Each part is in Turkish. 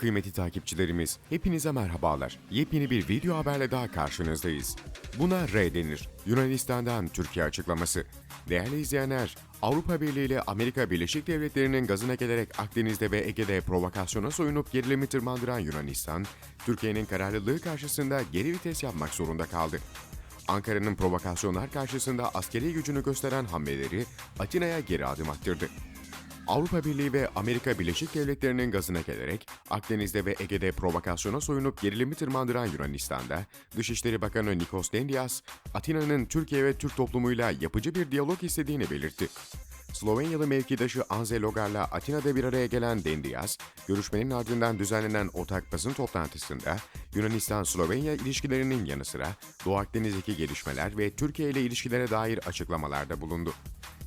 Kıymetli takipçilerimiz, hepinize merhabalar. Yepyeni bir video haberle daha karşınızdayız. Buna R denir. Yunanistan'dan Türkiye açıklaması. Değerli izleyenler, Avrupa Birliği ile Amerika Birleşik Devletleri'nin gazına gelerek Akdeniz'de ve Ege'de provokasyona soyunup gerilimi tırmandıran Yunanistan, Türkiye'nin kararlılığı karşısında geri vites yapmak zorunda kaldı. Ankara'nın provokasyonlar karşısında askeri gücünü gösteren hamleleri Atina'ya geri adım attırdı. Avrupa Birliği ve Amerika Birleşik Devletleri'nin gazına gelerek Akdeniz'de ve Ege'de provokasyona soyunup gerilimi tırmandıran Yunanistan'da Dışişleri Bakanı Nikos Dendias, Atina'nın Türkiye ve Türk toplumuyla yapıcı bir diyalog istediğini belirtti. Slovenyalı mevkidaşı Anze Logar'la Atina'da bir araya gelen Dendias, görüşmenin ardından düzenlenen ortak basın toplantısında Yunanistan-Slovenya ilişkilerinin yanı sıra Doğu Akdeniz'deki gelişmeler ve Türkiye ile ilişkilere dair açıklamalarda bulundu.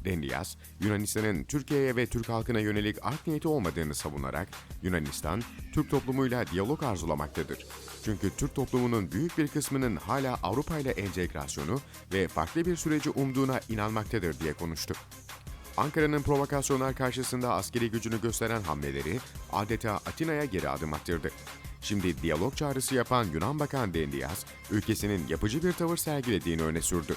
Dendias, Yunanistan'ın Türkiye'ye ve Türk halkına yönelik art niyeti olmadığını savunarak Yunanistan, Türk toplumuyla diyalog arzulamaktadır. Çünkü Türk toplumunun büyük bir kısmının hala Avrupa ile entegrasyonu ve farklı bir süreci umduğuna inanmaktadır diye konuştu. Ankara'nın provokasyonlar karşısında askeri gücünü gösteren hamleleri adeta Atina'ya geri adım attırdı. Şimdi diyalog çağrısı yapan Yunan Bakan Dendias, ülkesinin yapıcı bir tavır sergilediğini öne sürdü.